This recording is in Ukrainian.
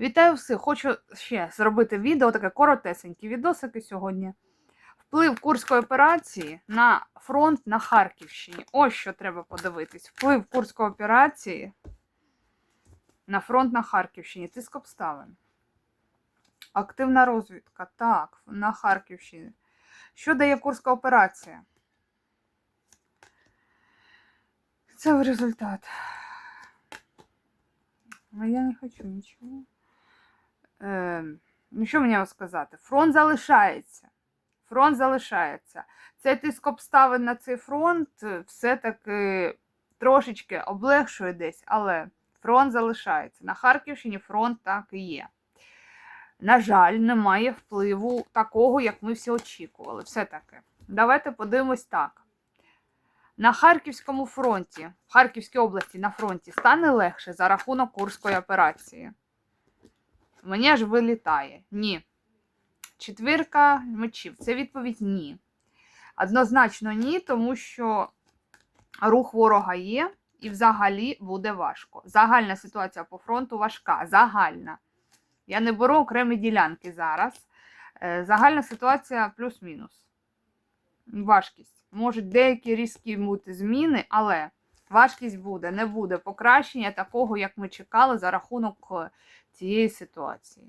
Вітаю всіх! Хочу ще зробити відео, таке коротесенькі відосики сьогодні. Вплив Курської операції на фронт на Харківщині. Ось що треба подивитись. Вплив Курської операції на фронт на Харківщині. Тиск обставин. Активна розвідка. Так, на Харківщині. Що дає Курська операція? Це результат. А я не хочу нічого. Е, ну, що мені сказати? Фронт залишається. Фронт залишається. Цей тиск обставин на цей фронт е, все-таки трошечки облегшує десь, але фронт залишається. На Харківщині фронт так і є. На жаль, немає впливу такого, як ми всі очікували. Все-таки. Давайте подивимось так. На Харківському фронті, в Харківській області на фронті стане легше за рахунок Курської операції. Мені аж вилітає. Ні. Четвірка мечів. Це відповідь ні. Однозначно ні, тому що рух ворога є і взагалі буде важко. Загальна ситуація по фронту важка. Загальна. Я не беру окремі ділянки зараз. Е, Загальна ситуація плюс-мінус. Важкість. Можуть деякі різкі бути зміни, але важкість буде, не буде покращення такого, як ми чекали, за рахунок е, цієї ситуації.